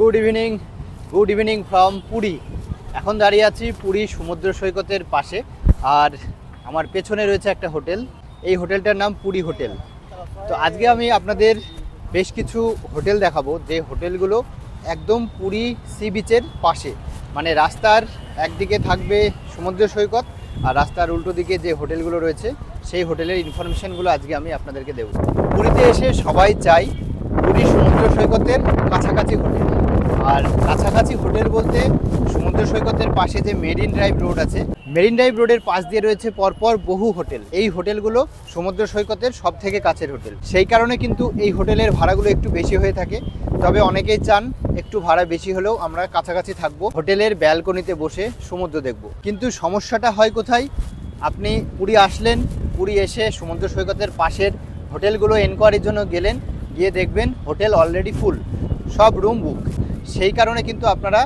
Good evening good evening from Puri এখন দাঁড়িয়ে আছি পুরী সমুদ্র সৈকতের পাশে, আর আমার পেছনে রয়েছে একটা হোটেল। এই হোটেলটার নাম পুরী হোটেল। তো আজকে আমি আপনাদের বেশ কিছু হোটেল দেখাবো। যে হোটেলগুলো একদম পুরী সি বিচের পাশে। মানে রাস্তার একদিকে থাকবে সমুদ্র সৈকত, আর রাস্তার উল্টো দিকে যে হোটেলগুলো রয়েছে, সেই হোটেলের ইনফরমেশনগুলো আজকে আমি আপনাদেরকে দেবো। পুরীতে এসে সবাই চাই পুরী সমুদ্র সৈকতের কাছাকাছি হোটেল। আর কাছাকাছি হোটেল বলতে সমুদ্র সৈকতের পাশে যে মেরিন ড্রাইভ রোড আছে, মেরিন ড্রাইভ রোডের পাশ দিয়ে রয়েছে পরপর বহু হোটেল। এই হোটেলগুলো সমুদ্র সৈকতের সব থেকে কাছের হোটেল। সেই কারণে কিন্তু এই হোটেলের ভাড়াগুলো একটু বেশি হয়ে থাকে। তবে অনেকেই চান একটু ভাড়া বেশি হলেও আমরা কাছাকাছি থাকব, হোটেলের ব্যালকনিতে বসে সমুদ্র দেখব। কিন্তু সমস্যাটা হয় কোথায়? আপনি পুরী আসলেন, পুরী এসে সমুদ্র সৈকতের পাশের হোটেলগুলো এনকোয়ারির জন্য গেলেন, গিয়ে দেখবেন হোটেল অলরেডি ফুল সব রুম বুক সেই কারণে কিন্তু আপনারা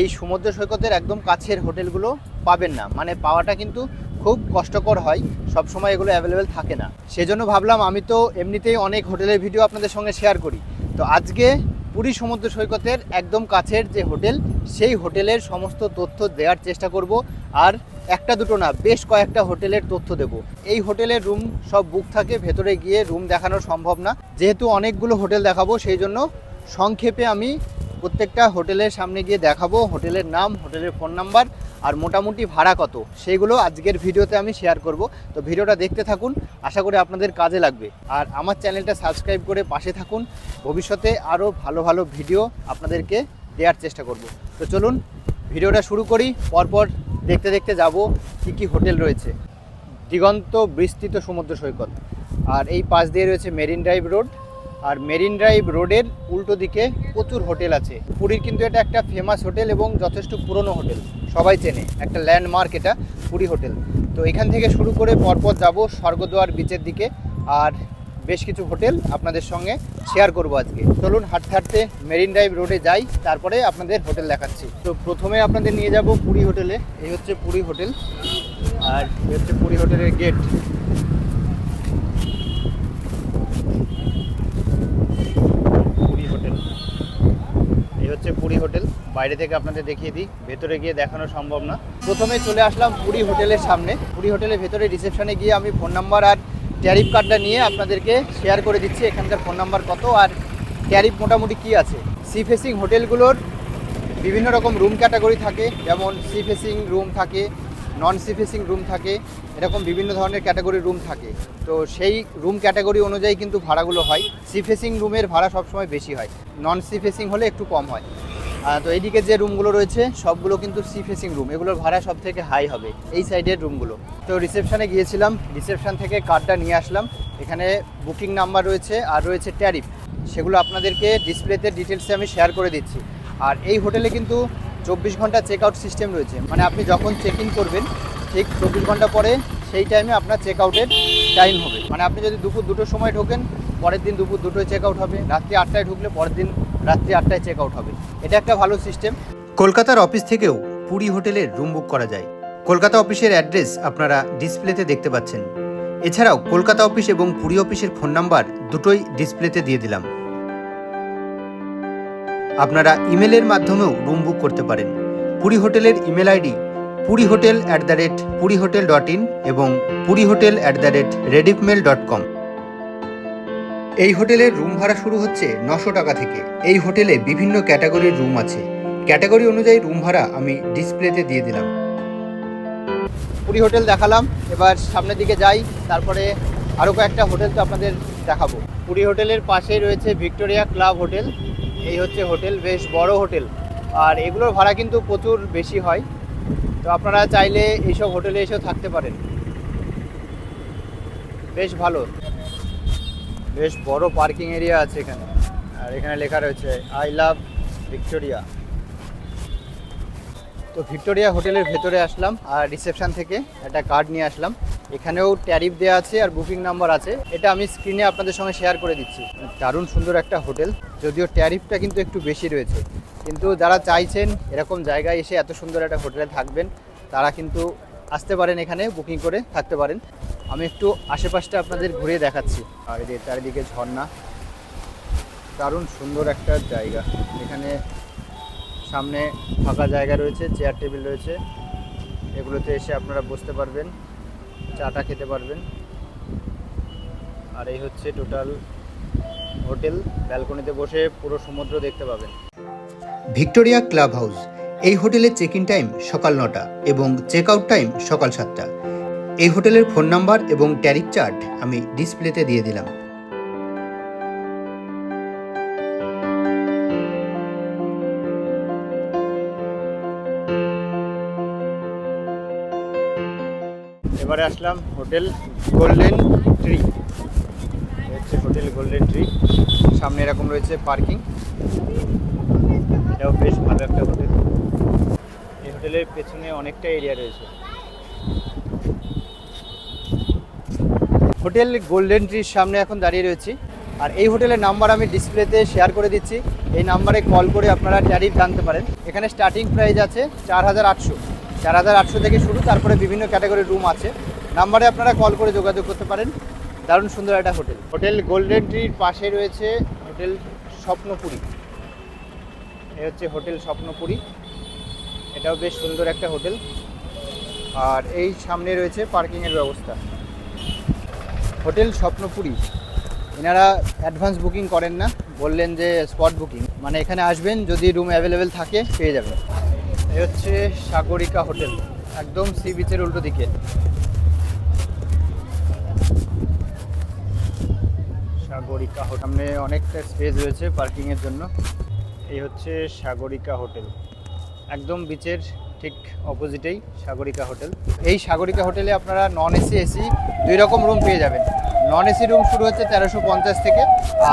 এই সমুদ্র সৈকতের একদম কাছের হোটেলগুলো পাবেন না। মানে পাওয়াটা কিন্তু খুব কষ্টকর হয় সব সময় এগুলো অ্যাভেলেবেল থাকে না। সেজন্য ভাবলাম আমি তো এমনিতেই অনেক হোটেলের ভিডিও আপনাদের সঙ্গে শেয়ার করি। তো আজকে পুরী সমুদ্র সৈকতের একদম কাছের যে হোটেল, সেই হোটেলের সমস্ত তথ্য দেওয়ার চেষ্টা করব। আর একটা দুটো না, বেশ কয়েকটা হোটেলের তথ্য দেব। এই হোটেলের রুম সব বুক থাকে, ভেতরে গিয়ে রুম দেখানো সম্ভব না। যেহেতু অনেকগুলো হোটেল দেখাবো, সেই জন্য সংক্ষেপে আমি প্রত্যেকটা হোটেলের সামনে গিয়ে দেখাবো, হোটেলের নাম, হোটেলের ফোন নাম্বার আর মোটামুটি ভাড়া কত। সেইগুলো আজকের ভিডিওতে আমি শেয়ার করব। তো ভিডিওটা দেখতে থাকুন, আশা করি আপনাদের কাজে লাগবে। আর আমার চ্যানেলটা সাবস্ক্রাইব করে পাশে থাকুন। ভবিষ্যতে আরও ভালো ভালো ভিডিও আপনাদেরকে দেওয়ার চেষ্টা করব। তো চলুন, ভিডিওটা শুরু করি। পরপর দেখতে দেখতে যাব কি কি হোটেল রয়েছে। দিগন্ত বিস্তৃত সমুদ্র সৈকত। আর এই পাশ দিয়ে রয়েছে মেরিন ড্রাইভ রোড। আর মেরিন ড্রাইভ রোডের উল্টো দিকে প্রচুর হোটেল আছে। পুরীর কিন্তু এটা একটা ফেমাস হোটেল এবং যথেষ্ট পুরনো হোটেল। সবাই চেনে, একটা ল্যান্ডমার্ক এটা, পুরী হোটেল। তো এখান থেকে শুরু করে পরপর যাব স্বর্গদ্বার বিচের দিকে। আর বেশ কিছু হোটেল আপনাদের সঙ্গে শেয়ার করব আজকে। চলুন হাঁটতে হাঁটতে মেরিন ড্রাইভ রোডে যাই, তারপরে আপনাদের হোটেল দেখাচ্ছি। তো প্রথমে আপনাদের নিয়ে যাব পুরী হোটেলে, এই হচ্ছে পুরী হোটেল। আর এই হচ্ছে পুরী হোটেলের গেট পুরী হোটেল এই হচ্ছে পুরী হোটেল। বাইরে থেকে আপনাদের দেখিয়ে দিই। ভেতরে গিয়ে দেখানো সম্ভব না। প্রথমে চলে আসলাম পুরী হোটেলের সামনে। পুরী হোটেলের ভেতরে রিসেপশনে গিয়ে আমি ফোন নাম্বার আর ট্যারিফ কার্ডটা নিয়ে আপনাদেরকে শেয়ার করে দিচ্ছি, এখানকার ফোন নাম্বার কত আর ট্যারিফ মোটামুটি কি আছে। সি ফেসিং হোটেলগুলোর বিভিন্ন রকম রুম ক্যাটাগরি থাকে, যেমন সি ফেসিং রুম থাকে নন সি ফেসিং রুম থাকে, এরকম বিভিন্ন ধরনের ক্যাটাগরি রুম থাকে। তো সেই রুম ক্যাটাগরি অনুযায়ী কিন্তু ভাড়াগুলো হয়। সি ফেসিং রুমের ভাড়া সবসময় বেশি হয়। নন সি ফেসিং হলে একটু কম হয়। তো এইদিকে যে রুমগুলো রয়েছে, সবগুলো কিন্তু সি ফেসিং রুম এগুলোর ভাড়া সব থেকে হাই হবে এই সাইডের রুমগুলো তো রিসেপশানে গিয়েছিলাম। রিসেপশন থেকে কার্ডটা নিয়ে আসলাম। এখানে বুকিং নাম্বার রয়েছে আর রয়েছে ট্যারিফ সেগুলো আপনাদেরকে ডিসপ্লেতে ডিটেলসে আমি শেয়ার করে দিচ্ছি। আর এই হোটেলে কিন্তু চব্বিশ ঘণ্টা চেক আউট সিস্টেম রয়েছে। মানে আপনি যখন চেক ইন করবেন, ঠিক চব্বিশ ঘণ্টা পরে সেই টাইমে আপনার চেক আউটের টাইম হবে। মানে আপনি যদি দুপুর দুটোর সময় ঢোকেন, পরের দিন দুপুর দুটোয় চেক আউট হবে, রাত্রি আটটায় ঢুকলে পরের দিন রাত্রি আটটায় চেক আউট হবে। এটা একটা ভালো সিস্টেম কলকাতার অফিস থেকেও পুরী হোটেলের রুম বুক করা যায়। কলকাতা অফিসের অ্যাড্রেস আপনারা ডিসপ্লেতে দেখতে পাচ্ছেন। এছাড়াও কলকাতা অফিস এবং পুরী অফিসের ফোন নাম্বার দুটোই ডিসপ্লেতে দিয়ে দিলাম। আপনারা ইমেলের মাধ্যমেও রুম বুক করতে পারেন। পুরী হোটেলের email ID Puri hotel at the rate Puri hotel dot in এবং Puri hotel at the rate Rediffmail dot com. এই হোটেলের রুম ভাড়া শুরু হচ্ছে নশো টাকা থেকে। এই হোটেলে বিভিন্ন ক্যাটাগরির রুম আছে। ক্যাটাগরি অনুযায়ী রুম ভাড়া আমি ডিসপ্লেতে দিয়ে দিলাম। পুরী হোটেল দেখালাম। এবার সামনের দিকে যাই। তারপরে আরও কয়েকটা হোটেল তো আপনাদের দেখাবো। পুরী হোটেলের পাশেই রয়েছে ভিক্টোরিয়া ক্লাব হোটেল। এই হচ্ছে হোটেল, বেশ বড় হোটেল। আর এগুলোর ভাড়া কিন্তু প্রচুর বেশি হয়। তো আপনারা চাইলে এইসব হোটেলে এসেও থাকতে পারেন। বেশ ভালো। বেশ বড় পার্কিং এরিয়া আছে এখানে। আর এখানে লেখা রয়েছে, আই লাভ ভিক্টোরিয়া। তো ভিক্টোরিয়া হোটেলের ভেতরে আসলাম আর রিসেপশন থেকে একটা কার্ড নিয়ে আসলাম। এখানেও ট্যারিফ দেওয়া আছে আর বুকিং নাম্বার আছে। এটা আমি স্ক্রিনে আপনাদের সঙ্গে শেয়ার করে দিচ্ছি। দারুণ সুন্দর একটা হোটেল, যদিও ট্যারিফটা কিন্তু একটু বেশি রয়েছে। কিন্তু যারা চাইছেন এরকম জায়গায় এসে এত সুন্দর একটা হোটেলে থাকবেন, তারা কিন্তু আসতে পারেন এখানে, বুকিং করে থাকতে পারেন। আমি একটু আশেপাশটা আপনাদের ঘুরিয়ে দেখাচ্ছি। আর এই চারিদিকে ঝর্ণা। দারুণ সুন্দর একটা জায়গা। এখানে সামনে ফাঁকা জায়গা রয়েছে চেয়ার টেবিল রয়েছে। এগুলোতে এসে আপনারা বসতে পারবেন, চাটা খেতে পারবেন। আর এই হচ্ছে টোটাল হোটেল ব্যালকনিতে বসে পুরো সমুদ্র দেখতে পাবেন। ভিক্টোরিয়া ক্লাব হাউস এই হোটেলের চেক ইন টাইম সকাল নটা এবং চেক আউট টাইম সকাল সাতটা। এই হোটেলের ফোন নাম্বার এবং ট্যারিফ চার্ট আমি ডিসপ্লেতে দিয়ে দিলাম। আসলাম হোটেল গোল্ডেন ট্রি। হচ্ছে হোটেল গোল্ডেন ট্রি। সামনে এরকম রয়েছে পার্কিং। এটাও বেশ ভালো একটা হোটেল। এই হোটেলের পেছনে অনেকটা এরিয়া রয়েছে। হোটেল গোল্ডেন ট্রির সামনে এখন দাঁড়িয়ে রয়েছি। আর এই হোটেলের নাম্বার আমি ডিসপ্লেতে শেয়ার করে দিচ্ছি। এই নাম্বারে কল করে আপনারা ট্যারিফ জানতে পারেন। এখানে স্টার্টিং প্রাইস আছে চার হাজার আটশো। চার হাজার আটশো থেকে শুরু, তারপরে বিভিন্ন ক্যাটাগরির রুম আছে। নাম্বারে আপনারা কল করে যোগাযোগ করতে পারেন। দারুণ সুন্দর একটা হোটেল। হোটেল গোল্ডেন ট্রির পাশে রয়েছে হোটেল স্বপ্নপুরী। এ হচ্ছে হোটেল স্বপ্নপুরী। এটাও বেশ সুন্দর একটা হোটেল। আর এই সামনে রয়েছে পার্কিংয়ের ব্যবস্থা। হোটেল স্বপ্নপুরী। এনারা অ্যাডভান্স বুকিং করেন না। বললেন যে স্পট বুকিং মানে এখানে আসবেন, যদি রুম অ্যাভেলেবেল থাকে, পেয়ে যাবেন। এ হচ্ছে সাগরিকা হোটেল। একদম সি বিচের উল্টো দিকে। সাগরিকা হোটেল সামনে অনেকটা স্পেস রয়েছে পার্কিংয়ের জন্য। এই হচ্ছে সাগরিকা হোটেল। একদম বিচের ঠিক অপোজিটেই সাগরিকা হোটেল। এই সাগরিকা হোটেলে আপনারা নন এসি এসি দুই রকম রুম পেয়ে যাবেন। নন এসি রুম শুরু হচ্ছে তেরোশো পঞ্চাশ থেকে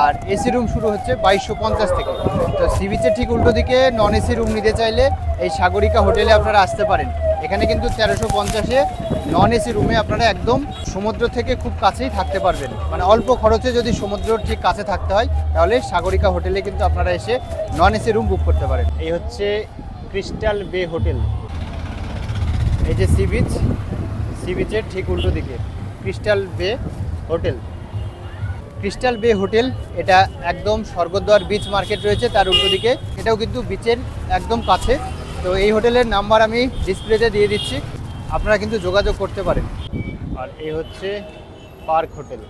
আর এসি রুম শুরু হচ্ছে বাইশশো পঞ্চাশ থেকে। তো সি বিচের ঠিক উল্টো দিকে নন এসি রুম নিতে চাইলে এই সাগরিকা হোটেলে আপনারা আসতে পারেন। এখানে কিন্তু তেরোশো পঞ্চাশে নন এসি রুমে আপনারা একদম সমুদ্র থেকে খুব কাছেই থাকতে পারবেন। মানে অল্প খরচে যদি সমুদ্রর ঠিক কাছে থাকতে হয়, তাহলে সাগরিকা হোটেলে কিন্তু আপনারা এসে নন এসি রুম বুক করতে পারেন। এই হচ্ছে ক্রিস্টাল বে হোটেল এই যে সি বিচ সি বিচের ঠিক উল্টো দিকে ক্রিস্টাল বে হোটেল ক্রিস্টাল বে হোটেল এটা একদম স্বর্গদ্বার বিচ মার্কেট রয়েছে তার উল্টো দিকে। এটাও কিন্তু বিচের একদম কাছে। তো এই হোটেলের নাম্বার আমি ডিসপ্লেতে দিয়ে দিচ্ছি। আপনারা কিন্তু যোগাযোগ করতে পারেন। আর এই হচ্ছে পার্ক হোটেল।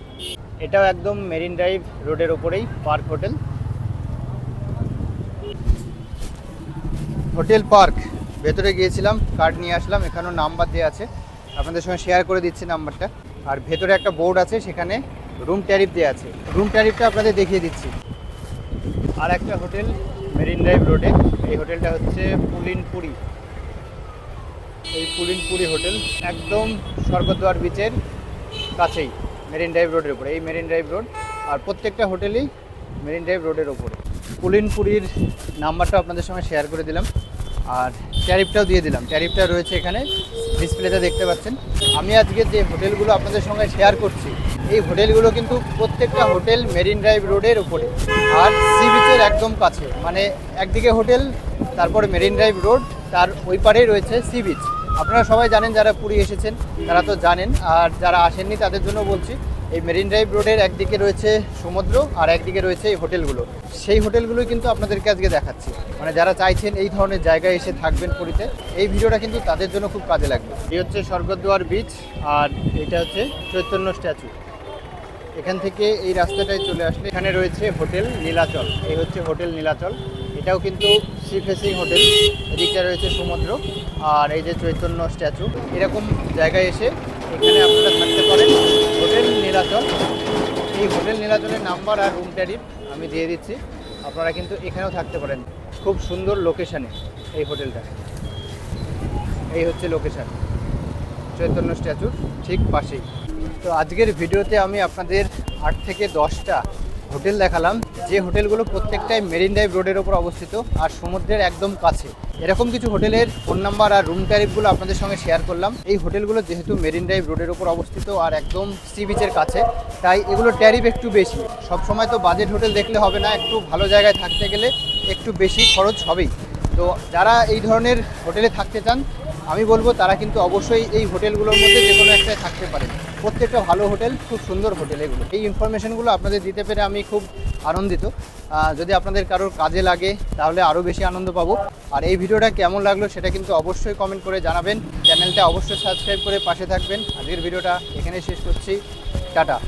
এটাও একদম মেরিন ড্রাইভ রোডের ওপরেই পার্ক হোটেল। Hotel park. ভেতরে গিয়েছিলাম, কার্ড নিয়ে আসলাম, এখানেও নাম্বার দেওয়া আছে। আপনাদের সঙ্গে শেয়ার করে দিচ্ছি নাম্বারটা। আর ভেতরে একটা বোর্ড আছে, সেখানে রুম ট্যারিফ দেওয়া আছে। রুম ট্যারিফটা আপনাদের দেখিয়ে দিচ্ছি। আর একটা হোটেল মেরিন ড্রাইভ রোডে। এই হোটেলটা হচ্ছে পুলিনপুরি। এই পুলিনপুরি হোটেল একদম স্বর্গদ্বার বিচের কাছেই, মেরিন ড্রাইভ রোডের উপরে। এই মেরিন ড্রাইভ রোড আর প্রত্যেকটা হোটেলই মেরিন ড্রাইভ রোডের ওপরে পুলিনপুরির নাম্বারটা আপনাদের সঙ্গে শেয়ার করে দিলাম। আর ট্যারিফটাও দিয়ে দিলাম। ট্যারিফটা রয়েছে এখানে। ডিসপ্লেতে দেখতে পাচ্ছেন। আমি আজকে যে হোটেলগুলো আপনাদের সঙ্গে শেয়ার করছি, এই হোটেলগুলো কিন্তু প্রত্যেকটা হোটেল মেরিন ড্রাইভ রোডের উপরে। আর সি বিচের একদম কাছে। মানে একদিকে হোটেল, তারপরে মেরিন ড্রাইভ রোড, তার ওই পারেই রয়েছে সি বিচ আপনারা সবাই জানেন যারা পুরী এসেছেন, তারা তো জানেন। আর যারা আসেননি, তাদের জন্য বলছি এই মেরিন ড্রাইভ রোডের একদিকে রয়েছে সমুদ্র আর একদিকে রয়েছে এই হোটেলগুলো। সেই হোটেলগুলোই কিন্তু আপনাদেরকে আজকে দেখাচ্ছি। মানে যারা চাইছেন এই ধরনের জায়গায় এসে থাকবেন পুরীতে, এই ভিডিওটা কিন্তু তাদের জন্য খুব কাজে লাগবে। এই হচ্ছে স্বর্গদ্বার বিচ আর এটা হচ্ছে চৈতন্য স্ট্যাচু এখান থেকে এই রাস্তাটায় চলে আসলে এখানে রয়েছে হোটেল নীলাচল। এই হচ্ছে হোটেল নীলাচল। এটাও কিন্তু সি ফেসিং হোটেল। এদিকটা রয়েছে সমুদ্র। আর এই যে চৈতন্য স্ট্যাচু এরকম জায়গায় এসে এখানে আপনারা থাকতে পারেন। হোটেল নীলাচল। এই হোটেল নীলাচলের নাম্বার আর রুম ট্যারিফ আমি দিয়ে দিচ্ছি। আপনারা কিন্তু এখানেও থাকতে পারেন। খুব সুন্দর লোকেশানে এই হোটেলটা। এই হচ্ছে লোকেশান চৈতন্য স্ট্যাচুর ঠিক পাশেই। তো আজকের ভিডিওতে আমি আপনাদের আট থেকে দশটা হোটেল দেখালাম। যে হোটেলগুলো প্রত্যেকটাই মেরিন ড্রাইভ রোডের ওপর অবস্থিত আর সমুদ্রের একদম কাছে। এরকম কিছু হোটেলের ফোন নাম্বার আর রুম ট্যারিফগুলো আপনাদের সঙ্গে শেয়ার করলাম। এই হোটেলগুলো যেহেতু মেরিন ড্রাইভ রোডের ওপর অবস্থিত আর একদম সি বিচের কাছে, তাই এগুলো ট্যারিফ একটু বেশি। সব সময় তো বাজেট হোটেল দেখলে হবে না, একটু ভালো জায়গায় থাকতে গেলে একটু বেশি খরচ হবেই। তো যারা এই ধরনের হোটেলে থাকতে চান, আমি বলব তারা কিন্তু অবশ্যই এই হোটেলগুলোর মধ্যে যে কোনো একটায় থাকতে পারেন। প্রত্যেকটা ভালো হোটেল, খুব সুন্দর হোটেল এগুলো। এই ইনফরমেশনগুলো আপনাদের দিতে পেরে আমি খুব আনন্দিত। যদি আপনাদের কারোর কাজে লাগে, তাহলে আরও বেশি আনন্দ পাবো। আর এই ভিডিওটা কেমন লাগল সেটা কিন্তু অবশ্যই কমেন্ট করে জানাবেন। চ্যানেলটা অবশ্যই সাবস্ক্রাইব করে পাশে থাকবেন। আজকের ভিডিওটা এখানেই শেষ করছি। টাটা।